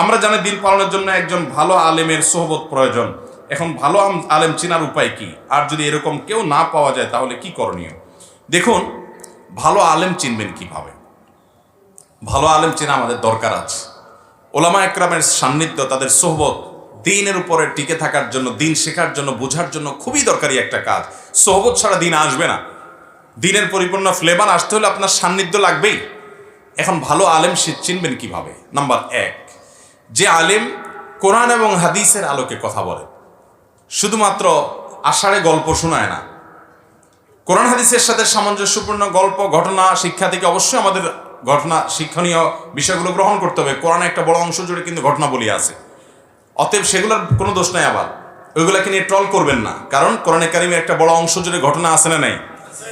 আমরা জানি দিন পালনের জন্য একজন ভালো আলেমের সোহবত প্রয়োজন। এখন ভালো আলেম চেনার উপায় কি? আর যদি এরকম কেউ না পাওয়া যায়, তাহলে কি করণীয়? দেখুন, ভালো আলেম চিনবেন কীভাবে? ভালো আলেম চেনা আমাদের দরকার আছে। ওলামা একরামের সান্নিধ্য, তাদের সোহবত দিনের উপরে টিকে থাকার জন্য, দিন শেখার জন্য, বোঝার জন্য খুবই দরকারি একটা কাজ। সোহবত ছাড়া দিন আসবে না। দিনের পরিপূর্ণ ফ্লেভার আসতে হলে আপনার সান্নিধ্য লাগবেই। এখন ভালো আলেম চিনবেন কীভাবে? নাম্বার এক। যে আলেম কোরআন এবং হাদিসের আলোকে কথা বলে। শুধুমাত্র আষাঢ়ে গল্প শোনায় না। কোরআন হাদিসের সাথে সামঞ্জস্যপূর্ণ গল্প, ঘটনা, শিক্ষা থেকে অবশ্যই আমাদের ঘটনা, শিক্ষণীয় বিষয়গুলো গ্রহণ করতে হবে। কোরআনে একটা বড় অংশ জুড়ে কিন্তু ঘটনা বলি আছে। অতএব সেগুলোর কোনো দোষ নাই আবার। ওইগুলাকে নিয়ে ট্রল করবেন না। কারণ কোরআনে কারিমে একটা বড় অংশ জুড়ে ঘটনা আছে না নাই?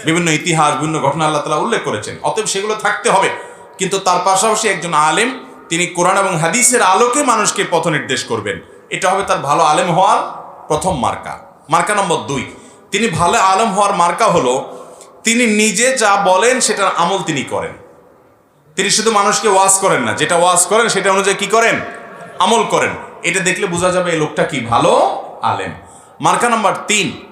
বিভিন্ন ইতিহাস, বিভিন্ন ঘটনা আল্লাহ তালা উল্লেখ করেছেন। অতএব সেগুলো থাকতে হবে। কিন্তু তার পাশাপাশি একজন আলেম তিনি কোরআন এবং হাদিসের আলোকে মানুষকে পথ নির্দেশ করবেন। এটা হবে তার ভালো আলেম হওয়ার প্রথম মার্কা। মার্কা নম্বর দুই। তিনি ভালো আলেম হওয়ার মার্কা হলো, তিনি নিজে যা বলেন সেটার আমল তিনি করেন। তিনি শুধু মানুষকে ওয়াজ করেন না, যেটা ওয়াজ করেন সেটা অনুযায়ী কি করেন? আমল করেন। এটা দেখলে বোঝা যাবে এই লোকটা কি ভালো আলেম। মার্কা নাম্বার তিন।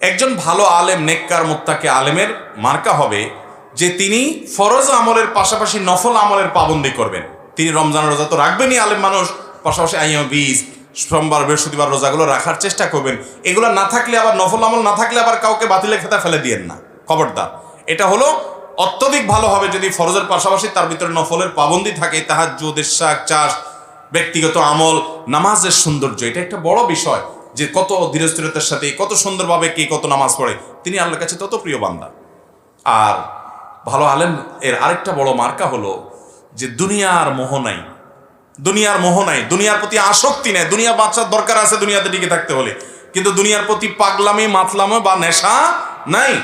একজন ভালো আলেম, নেককার, মুত্তাকে আলেমের মার্কা হবে যে তিনি ফরজ আমলের পাশাপাশি নফল আমলের পাবন্দি করবেন। তিনি রমজান রোজা তো রাখবেনই, আলেম মানুষ। পাশাপাশি আইয়া বীজ, সোমবার, বৃহস্পতিবার রোজাগুলো রাখার চেষ্টা করবেন। এগুলো না থাকলে আবার, নফল আমল না থাকলে আবার কাউকে বাতিলের খেতা ফেলে দিয়েন না। খবরদার। এটা হলো অত্যধিক ভালো হবে যদি ফরজের পাশাপাশি তার ভিতরে নফলের পাবন্দি থাকে তাহার জোদের চাষ, ব্যক্তিগত আমল, নামাজের সৌন্দর্য। এটা একটা বড় বিষয় যে কত ধীরস্থিরতার সাথে, কত সুন্দরভাবে কে কত নামাজ পড়ে। তিনি আল্লাহর কাছে তত প্রিয় বান্দা। আর ভালো আলেম, এর আরেকটা বড় মার্কা হলো যে দুনিয়ার মোহ নাই। দুনিয়ার মোহ নাই। দুনিয়ার প্রতি আসক্তি নেই। দুনিয়া বাঁচার দরকার আছে দুনিয়াতে টিকে থাকতে হলে। কিন্তু দুনিয়ার প্রতি পাগলামি, মাতলামে বা নেশা নাই।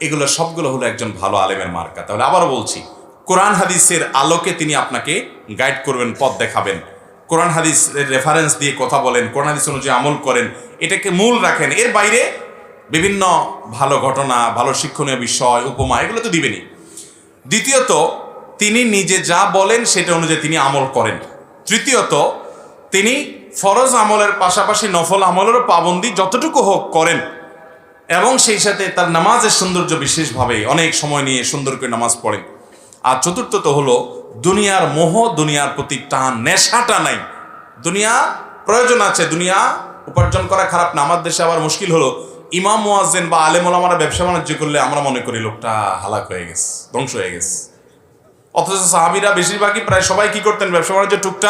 এগুলো সবগুলো হলো একজন ভালো আলেমের মার্কা। তাহলে আবারও বলছি, কোরআন হাদিসের আলোকে তিনি আপনাকে গাইড করবেন, পথ দেখাবেন। কোরআন হাদিসের রেফারেন্স দিয়ে কথা বলেন, কোরআন হাদিস অনুযায়ী আমল করেন। এটাকে মূল রাখেন। এর বাইরে বিভিন্ন ভালো ঘটনা, ভালো শিক্ষণীয় বিষয়, উপমা, এগুলো তো দিবেনি দ্বিতীয়ত তিনি নিজে যা বলেন সেটা অনুযায়ী তিনি আমল করেন। তৃতীয়ত, তিনি ফরজ আমলের পাশাপাশি নফল আমলেরও পাবন্দি যতটুকু হোক করেন এবং সেই সাথে তার নামাজের সৌন্দর্য বিশেষভাবে অনেক সময় নিয়ে সুন্দর করে নামাজ পড়েন। আর চতুর্থত হলো, দুনিয়ার মোহ দুনিয়ার প্রতি টান, নেশাটা নাই। দুনিয়া প্রয়োজন আছে, দুনিয়া উপার্জন করা খারাপ না। আমার দেশে আবার মুশকিল হলো, ইমাম মোয়াজেন বা আলেম ওলামারা ব্যবসা বাণিজ্য করলে আমরা মনে করি লোকটা হালাক হয়ে গেছে, ধ্বংস হয়ে গেছে। অথচ সাহাবিরা বেশিরভাগই প্রায় সবাই কি করতেন? ব্যবসা বাণিজ্য টুকটাক